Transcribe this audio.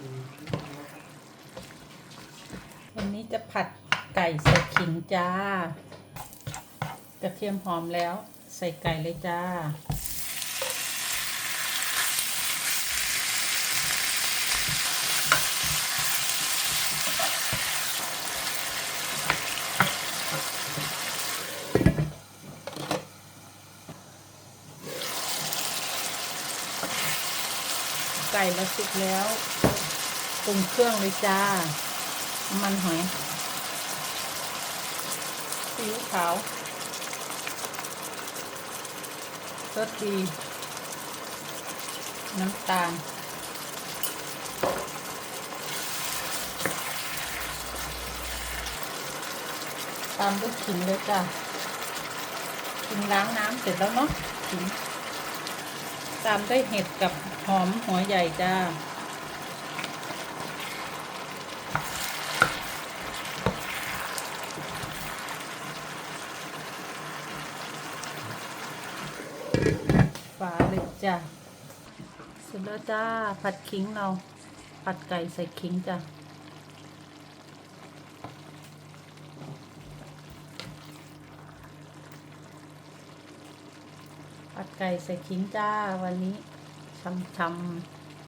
วันนี้จะผัดไก่ใส่ขิงจ้ากระเทียมหอมแล้วใส่ไก่เลยจ้า ไก่เราสุกแล้ว รุงเครื่องเลยจ้า มันหอยซีอิ๊วขาวรสดี น้ำตาล ตามด้วยขิงเลยจ้ะขิงล้างน้ำเสร็จแล้วเนาะขิงตามด้วยเห็ดกับหอมหัวใหญ่จ้า ฝาเลยจ้ะเสร็จแล้วจ้า ผัดขิงเรา ผัดไก่ใส่ขิงจ้ะผัดไก่ใส่ขิงจ้าวันนี้ชำชำ